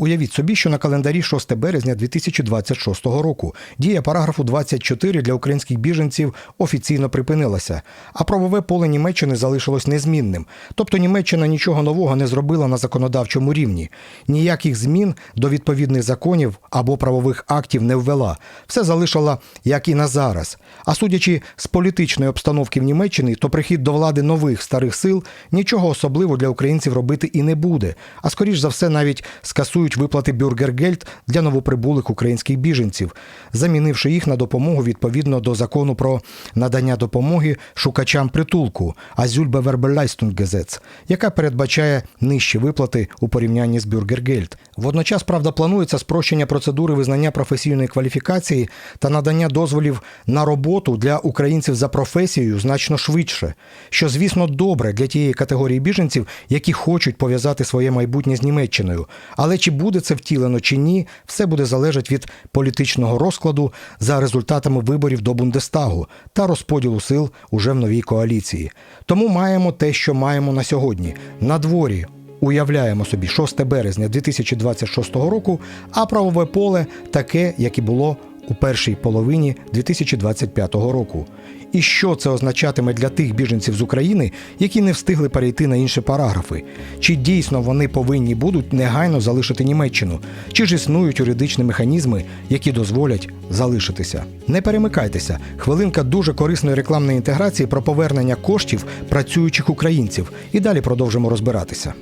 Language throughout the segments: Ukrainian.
Уявіть собі, що на календарі 6 березня 2026 року дія параграфу 24 для українських біженців офіційно припинилася, а правове поле Німеччини залишилось незмінним. Тобто Німеччина нічого нового не зробила на законодавчому рівні, ніяких змін до відповідних законів або правових актів не ввела. Все залишила як і на зараз. А судячи з політичної обстановки в Німеччині, то прихід до влади нових старих сил нічого особливого для українців робити і не буде. А скоріш за все, навіть скасують виплати бюргергельд для новоприбулих українських біженців, замінивши їх на допомогу відповідно до закону про надання допомоги шукачам притулку Asylbewerberleistungsgesetz, яка передбачає нижчі виплати у порівнянні з бюргергельд. Водночас, правда, планується спрощення процедури визнання професійної кваліфікації та надання дозволів на роботу для українців за професією значно швидше, що, звісно, добре для тієї категорії біженців, які хочуть пов'язати своє майбутнє з Німеччиною. Але чи буде це втілено чи ні, все буде залежати від політичного розкладу за результатами виборів до Бундестагу та розподілу сил уже в новій коаліції. Тому маємо те, що маємо на сьогодні. На дворі Уявляємо собі 6 березня 2026 року, а правове поле таке, як і було у першій половині 2025 року. І що це означатиме для тих біженців з України, які не встигли перейти на інші параграфи? Чи дійсно вони повинні будуть негайно залишити Німеччину? Чи ж існують юридичні механізми, які дозволять залишитися? Не перемикайтеся. Хвилинка дуже корисної рекламної інтеграції про повернення коштів працюючих українців. І далі продовжимо розбиратися.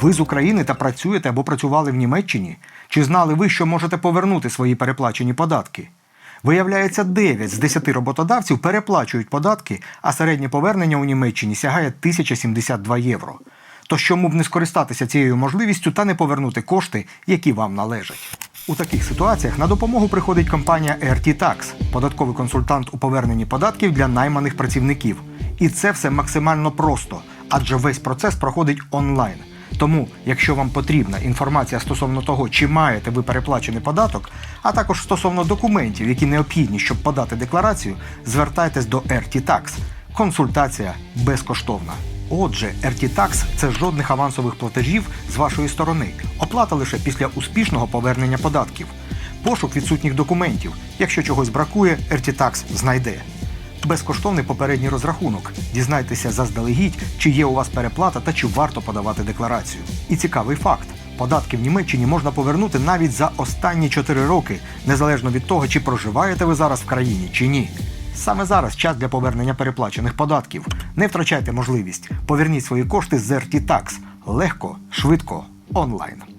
Ви з України та працюєте або працювали в Німеччині? Чи знали ви, що можете повернути свої переплачені податки? Виявляється, 9 з 10 роботодавців переплачують податки, а середнє повернення у Німеччині сягає 1072 євро. Тож чому б не скористатися цією можливістю та не повернути кошти, які вам належать? У таких ситуаціях на допомогу приходить компанія RT Tax, податковий консультант у поверненні податків для найманих працівників. І це все максимально просто, адже весь процес проходить онлайн. Тому, якщо вам потрібна інформація стосовно того, чи маєте ви переплачений податок, а також стосовно документів, які необхідні, щоб подати декларацію, звертайтесь до RT Tax. Консультація безкоштовна. Отже, RT Tax – це жодних авансових платежів з вашої сторони. Оплата лише після успішного повернення податків. Пошук відсутніх документів. Якщо чогось бракує, RT Tax знайде. Безкоштовний попередній розрахунок. Дізнайтеся заздалегідь, чи є у вас переплата та чи варто подавати декларацію. І цікавий факт: податки в Німеччині можна повернути навіть за останні 4 роки, незалежно від того, чи проживаєте ви зараз в країні чи ні. Саме зараз час для повернення переплачених податків. Не втрачайте можливість. Поверніть свої кошти з RT Tax. Легко, швидко, онлайн.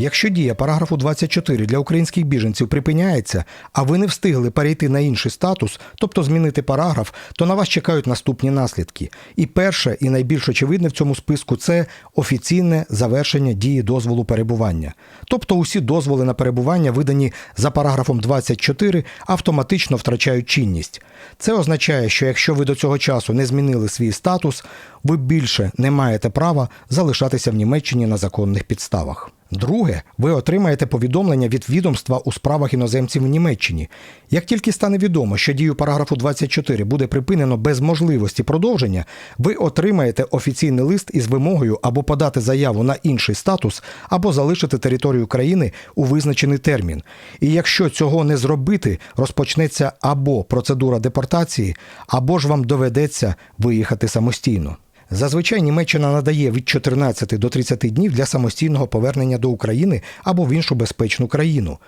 Якщо дія параграфу 24 для українських біженців припиняється, а ви не встигли перейти на інший статус, тобто змінити параграф, то на вас чекають наступні наслідки. І перше, і найбільш очевидне в цьому списку це офіційне завершення дії дозволу перебування. Тобто усі дозволи на перебування, видані за параграфом 24, автоматично втрачають чинність. Це означає, що якщо ви до цього часу не змінили свій статус, ви більше не маєте права залишатися в Німеччині на законних підставах. Друге, ви отримаєте повідомлення від відомства у справах іноземців в Німеччині. Як тільки стане відомо, що дію параграфу 24 буде припинено без можливості продовження, ви отримаєте офіційний лист із вимогою або подати заяву на інший статус, або залишити територію країни у визначений термін. І якщо цього не зробити, розпочнеться або процедура депортації, або ж вам доведеться виїхати самостійно. Зазвичай Німеччина надає від 14 до 30 днів для самостійного повернення до України або в іншу безпечну країну.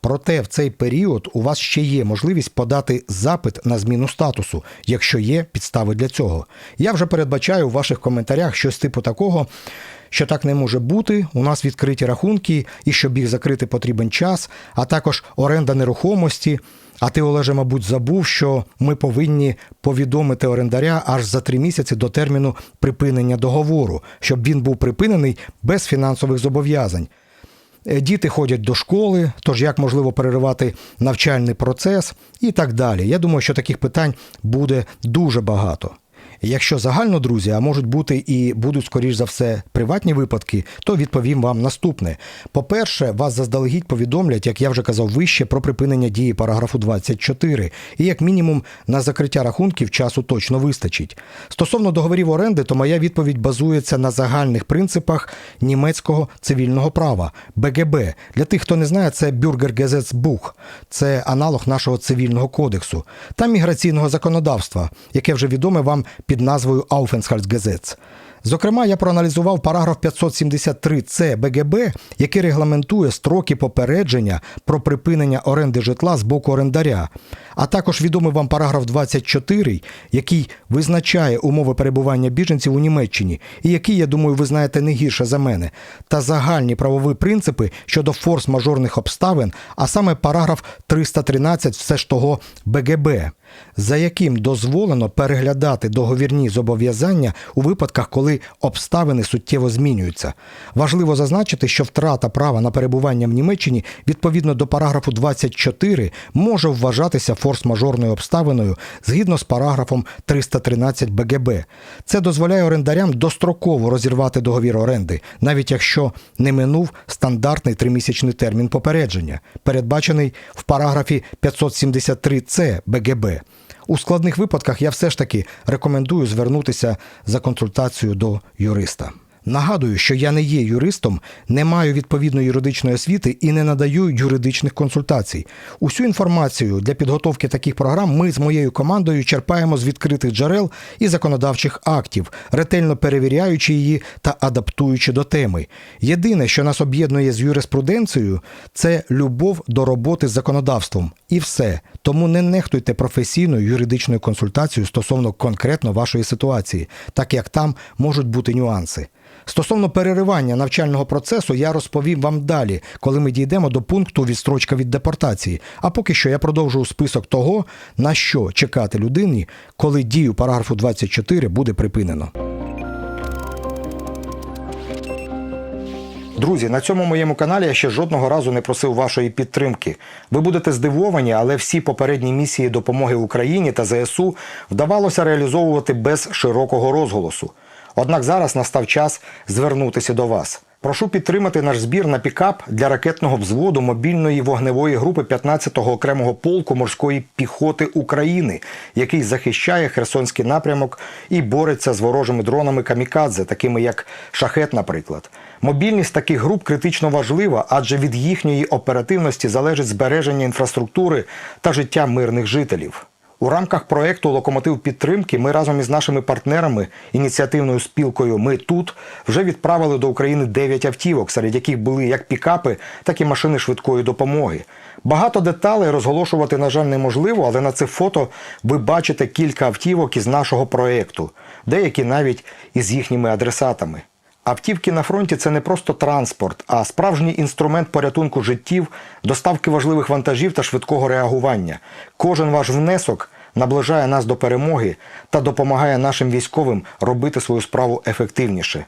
Проте в цей період у вас ще є можливість подати запит на зміну статусу, якщо є підстави для цього. Я вже передбачаю у ваших коментарях щось типу такого. Що так не може бути, у нас відкриті рахунки, і щоб їх закрити потрібен час, а також оренда нерухомості. А ти, Олеже, мабуть, забув, що ми повинні повідомити орендаря аж за три місяці до терміну припинення договору, щоб він був припинений без фінансових зобов'язань. Е, Діти ходять до школи, тож як можливо переривати навчальний процес і так далі. Я думаю, що таких питань буде дуже багато. Якщо загально, друзі, а можуть бути і будуть, скоріш за все, приватні випадки, то відповім вам наступне. По-перше, вас заздалегідь повідомлять, як я вже казав вище, про припинення дії параграфу 24, і як мінімум на закриття рахунків часу точно вистачить. Стосовно договорів оренди, то моя відповідь базується на загальних принципах німецького цивільного права БГБ. Для тих, хто не знає, це Бюргергезецбух, це аналог нашого цивільного кодексу та міграційного законодавства, яке вже відоме вам під назвою Aufenthaltsgesetz. Зокрема, я проаналізував параграф 573 С БГБ, який регламентує строки попередження про припинення оренди житла з боку орендаря, а також відомий вам параграф 24, який визначає умови перебування біженців у Німеччині, і який, я думаю, ви знаєте не гірше за мене, та загальні правові принципи щодо форс-мажорних обставин, а саме параграф 313 все ж того БГБ за яким дозволено переглядати договірні зобов'язання у випадках, коли обставини суттєво змінюються. Важливо зазначити, що втрата права на перебування в Німеччині відповідно до параграфу 24 може вважатися форс-мажорною обставиною згідно з параграфом 313 БГБ. Це дозволяє орендарям достроково розірвати договір оренди, навіть якщо не минув стандартний тримісячний термін попередження, передбачений в параграфі 573 С БГБ. У складних випадках я все ж таки рекомендую звернутися за консультацією до юриста. Нагадую, що я не є юристом, не маю відповідної юридичної освіти і не надаю юридичних консультацій. Усю інформацію для підготовки таких програм ми з моєю командою черпаємо з відкритих джерел і законодавчих актів, ретельно перевіряючи її та адаптуючи до теми. Єдине, що нас об'єднує з юриспруденцією, це любов до роботи з законодавством. І все. Тому не нехтуйте професійною юридичною консультацією стосовно конкретно вашої ситуації, так як там можуть бути нюанси. Стосовно переривання навчального процесу, я розповім вам далі, коли ми дійдемо до пункту відстрочка від депортації. А поки що я продовжую список того, на що чекати людині, коли дію параграфу 24 буде припинено. Друзі, на цьому моєму каналі я ще жодного разу не просив вашої підтримки. Ви будете здивовані, але всі попередні місії допомоги Україні та ЗСУ вдавалося реалізовувати без широкого розголосу. Однак зараз настав час звернутися до вас. Прошу підтримати наш збір на пікап для ракетного взводу мобільної вогневої групи 15-го окремого полку морської піхоти України, який захищає Херсонський напрямок і бореться з ворожими дронами камікадзе, такими як шахет, наприклад. Мобільність таких груп критично важлива, адже від їхньої оперативності залежить збереження інфраструктури та життя мирних жителів. У рамках проекту Локомотив підтримки ми разом із нашими партнерами, ініціативною спілкою Ми тут вже відправили до України 9 автівок, серед яких були як пікапи, так і машини швидкої допомоги. Багато деталей розголошувати, на жаль, неможливо, але на цих фото ви бачите кілька автівок із нашого проекту, деякі навіть із їхніми адресатами. Автівки на фронті це не просто транспорт, а справжній інструмент порятунку життів, доставки важливих вантажів та швидкого реагування. Кожен ваш внесок наближає нас до перемоги та допомагає нашим військовим робити свою справу ефективніше.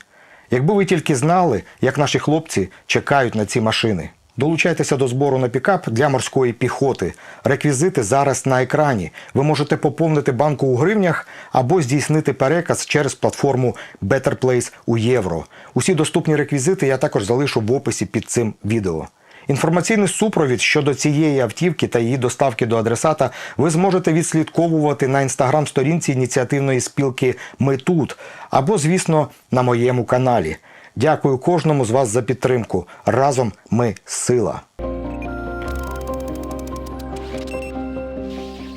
Якби ви тільки знали, як наші хлопці чекають на ці машини. Долучайтеся до збору на пікап для морської піхоти. Реквізити зараз на екрані. Ви можете поповнити банку у гривнях або здійснити переказ через платформу Better Place у євро. Усі доступні реквізити я також залишу в описі під цим відео. Інформаційний супровід щодо цієї автівки та її доставки до адресата ви зможете відслідковувати на інстаграм-сторінці ініціативної спілки Ми тут або, звісно, на моєму каналі. Дякую кожному з вас за підтримку. Разом ми сила.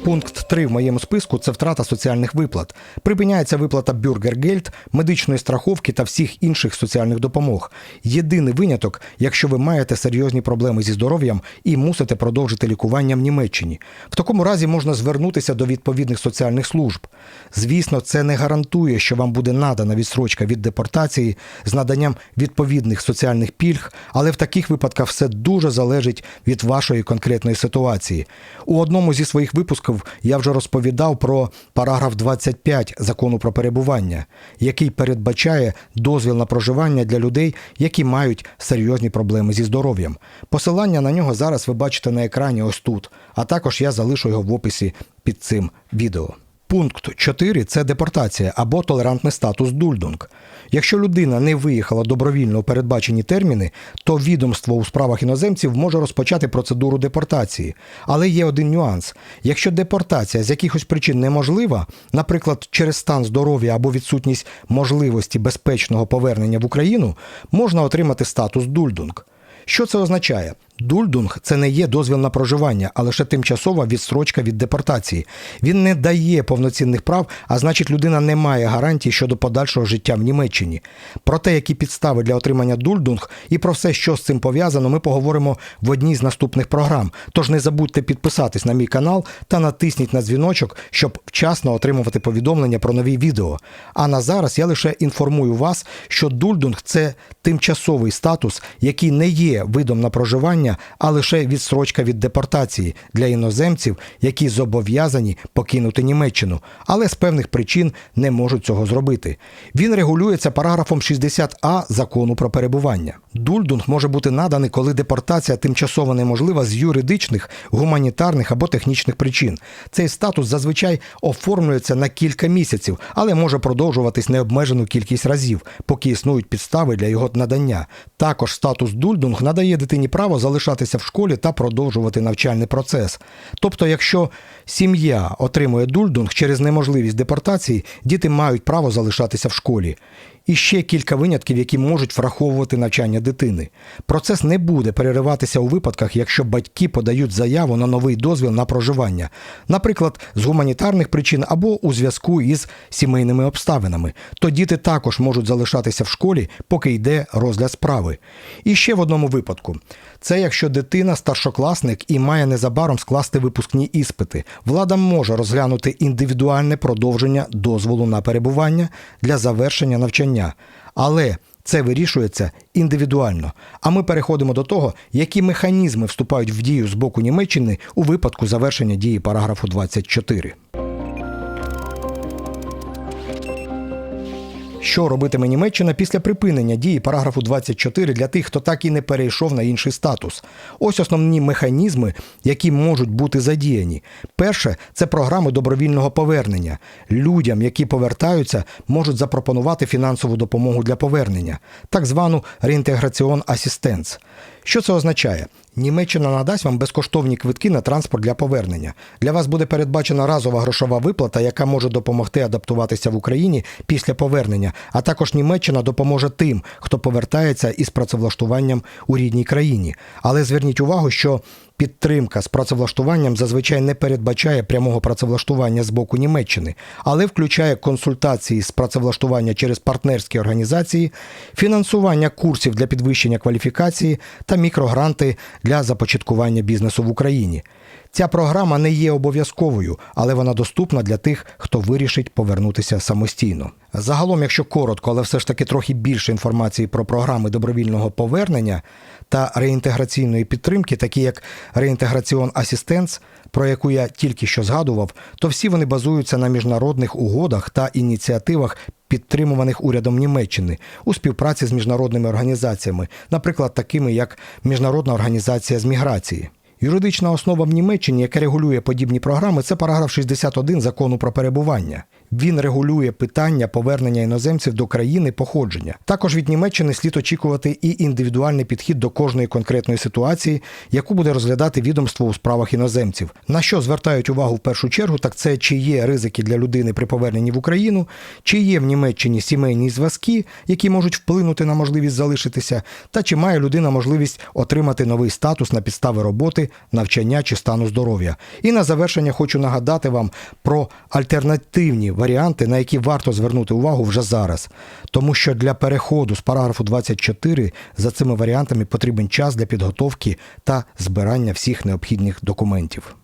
Пункт 3 в моєму списку це втрата соціальних виплат. Припиняється виплата бюргергельд, медичної страховки та всіх інших соціальних допомог. Єдиний виняток, якщо ви маєте серйозні проблеми зі здоров'ям і мусите продовжити лікування в Німеччині. В такому разі можна звернутися до відповідних соціальних служб. Звісно, це не гарантує, що вам буде надана відсрочка від депортації з наданням відповідних соціальних пільг, але в таких випадках все дуже залежить від вашої конкретної ситуації. У одному зі своїх випусків я вже розповідав про параграф 25 закону про перебування, який передбачає дозвіл на проживання для людей, які мають серйозні проблеми зі здоров'ям. Посилання на нього зараз ви бачите на екрані ось тут, а також я залишу його в описі під цим відео. Пункт 4 – це депортація або толерантний статус дульдунг. Якщо людина не виїхала добровільно у передбачені терміни, то відомство у справах іноземців може розпочати процедуру депортації. Але є один нюанс: якщо депортація з якихось причин неможлива, наприклад, через стан здоров'я або відсутність можливості безпечного повернення в Україну, можна отримати статус дульдунг. Що це означає? Дульдунг це не є дозвіл на проживання, а лише тимчасова відстрочка від депортації. Він не дає повноцінних прав, а значить, людина не має гарантій щодо подальшого життя в Німеччині. Про те, які підстави для отримання дульдунг і про все, що з цим пов'язано, ми поговоримо в одній з наступних програм. Тож не забудьте підписатись на мій канал та натисніть на дзвіночок, щоб вчасно отримувати повідомлення про нові відео. А на зараз я лише інформую вас, що дульдунг це тимчасовий статус, який не є видом на проживання, а лише відстрочка від депортації для іноземців, які зобов'язані покинути Німеччину, але з певних причин не можуть цього зробити. Він регулюється параграфом 60а закону про перебування. Дульдунг може бути наданий, коли депортація тимчасово неможлива з юридичних, гуманітарних або технічних причин. Цей статус зазвичай оформлюється на кілька місяців, але може продовжуватись необмежену кількість разів, поки існують підстави для його надання. Також статус дульдунг надає дитині право залишатися в школі та продовжувати навчальний процес. Тобто, якщо сім'я отримує дульдунг через неможливість депортації, діти мають право залишатися в школі. І ще кілька винятків, які можуть враховувати навчання дитини. Процес не буде перериватися у випадках, якщо батьки подають заяву на новий дозвіл на проживання, наприклад, з гуманітарних причин або у зв'язку із сімейними обставинами. То діти також можуть залишатися в школі, поки йде розгляд справи. І ще в одному випадку: це якщо дитина старшокласник і має незабаром скласти випускні іспити, влада може розглянути індивідуальне продовження дозволу на перебування для завершення навчання. Але це вирішується індивідуально. А ми переходимо до того, які механізми вступають в дію з боку Німеччини у випадку завершення дії параграфу 24. Що робитиме Німеччина після припинення дії параграфу 24 для тих, хто так і не перейшов на інший статус? Ось основні механізми, які можуть бути задіяні. Перше це програми добровільного повернення. Людям, які повертаються, можуть запропонувати фінансову допомогу для повернення, так звану реінтеграціон асістенс. Що це означає? Німеччина надасть вам безкоштовні квитки на транспорт для повернення. Для вас буде передбачена разова грошова виплата, яка може допомогти адаптуватися в Україні після повернення. А також Німеччина допоможе тим, хто повертається із працевлаштуванням у рідній країні. Але зверніть увагу, що підтримка з працевлаштуванням зазвичай не передбачає прямого працевлаштування з боку Німеччини, але включає консультації з працевлаштування через партнерські організації, фінансування курсів для підвищення кваліфікації та мікрогранти для започаткування бізнесу в Україні. Ця програма не є обов'язковою, але вона доступна для тих, хто вирішить повернутися самостійно. Загалом, якщо коротко, але все ж таки трохи більше інформації про програми добровільного повернення та реінтеграційної підтримки, такі як реінтеграціон асістенс, про яку я тільки що згадував, то всі вони базуються на міжнародних угодах та ініціативах, підтримуваних урядом Німеччини у співпраці з міжнародними організаціями, наприклад, такими як Міжнародна організація з міграції. Юридична основа в Німеччині, яка регулює подібні програми, це параграф 61 закону про перебування. Він регулює питання повернення іноземців до країни походження. Також від Німеччини слід очікувати і індивідуальний підхід до кожної конкретної ситуації, яку буде розглядати відомство у справах іноземців. На що звертають увагу в першу чергу, так це чи є ризики для людини при поверненні в Україну, чи є в Німеччині сімейні зв'язки, які можуть вплинути на можливість залишитися, та чи має людина можливість отримати новий статус на підстави роботи, навчання чи стану здоров'я. І на завершення хочу нагадати вам про альтернативні варіанти, на які варто звернути увагу вже зараз. Тому що для переходу з параграфу 24 за цими варіантами потрібен час для підготовки та збирання всіх необхідних документів.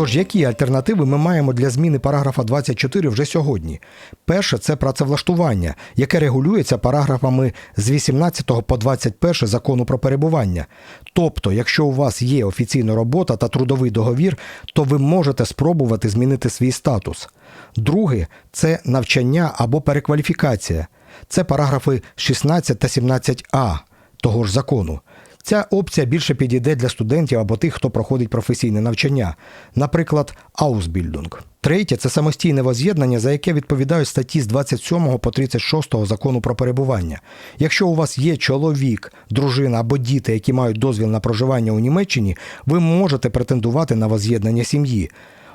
Тож, які альтернативи ми маємо для зміни параграфа 24 вже сьогодні? Перше це працевлаштування, яке регулюється параграфами з 18 по 21 закону про перебування. Тобто, якщо у вас є офіційна робота та трудовий договір, то ви можете спробувати змінити свій статус. Друге це навчання або перекваліфікація. Це параграфи 16 та 17а того ж закону. Ця опція більше підійде для студентів або тих, хто проходить професійне навчання, наприклад, Ausbildung. Третє це самостійне воз'єднання, за яке відповідають статті з 27 по 36 закону про перебування. Якщо у вас є чоловік, дружина або діти, які мають дозвіл на проживання у Німеччині, ви можете претендувати на воз'єднання сім'ї.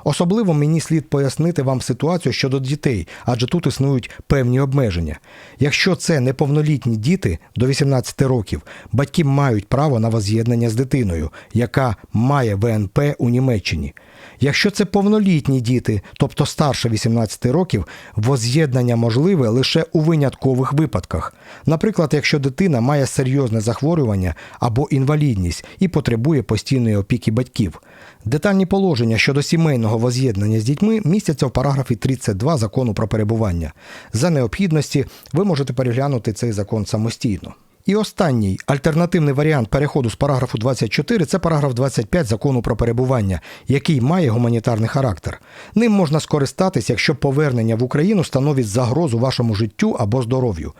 Особливо мені слід пояснити вам ситуацію щодо дітей, адже тут існують певні обмеження. Якщо це неповнолітні діти до 18 років, батьки мають право на воз'єднання з дитиною, яка має ВНП у Німеччині. Якщо це повнолітні діти, тобто старше 18 років, воз'єднання можливе лише у виняткових випадках. Наприклад, якщо дитина має серйозне захворювання або інвалідність і потребує постійної опіки батьків. Детальні положення щодо сімейного воз'єднання з дітьми містяться в параграфі 32 закону про перебування. За необхідності ви можете переглянути цей закон самостійно. І останній альтернативний варіант переходу з параграфу 24 це параграф 25 закону про перебування, який має гуманітарний характер. Ним можна скористатись, якщо повернення в Україну становить загрозу вашому життю або здоров'ю.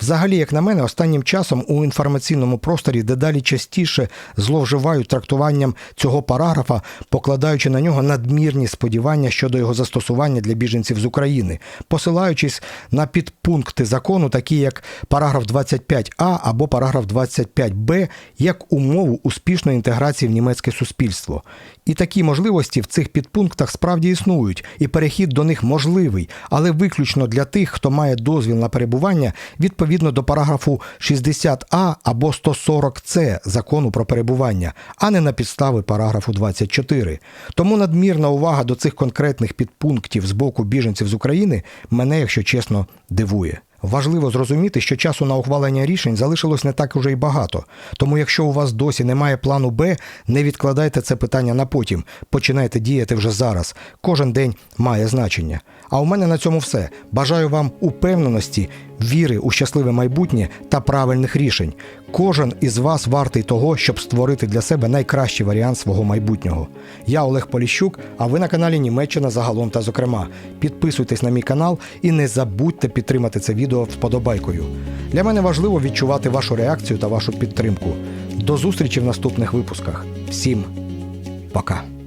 Взагалі, як на мене, останнім часом у інформаційному просторі дедалі частіше зловживають трактуванням цього параграфа, покладаючи на нього надмірні сподівання щодо його застосування для біженців з України, посилаючись на підпункти закону, такі як параграф 25а або параграф 25б, як умову успішної інтеграції в німецьке суспільство. І такі можливості в цих підпунктах справді існують, і перехід до них можливий, але виключно для тих, хто має дозвіл на перебування відповідно до параграфу 60а або 140c закону про перебування, а не на підстави параграфу 24. Тому надмірна увага до цих конкретних підпунктів з боку біженців з України мене, якщо чесно, дивує. Важливо зрозуміти, що часу на ухвалення рішень залишилось не так уже й багато. Тому, якщо у вас досі немає плану Б, не відкладайте це питання на потім. Починайте діяти вже зараз. Кожен день має значення. А у мене на цьому все. Бажаю вам упевненості, віри у щасливе майбутнє та правильних рішень. Кожен із вас вартий того, щоб створити для себе найкращий варіант свого майбутнього. Я Олег Поліщук, а ви на каналі Німеччина загалом та зокрема. Підписуйтесь на мій канал і не забудьте підтримати це відео вподобайкою. Для мене важливо відчувати вашу реакцію та вашу підтримку. До зустрічі в наступних випусках. Всім пока!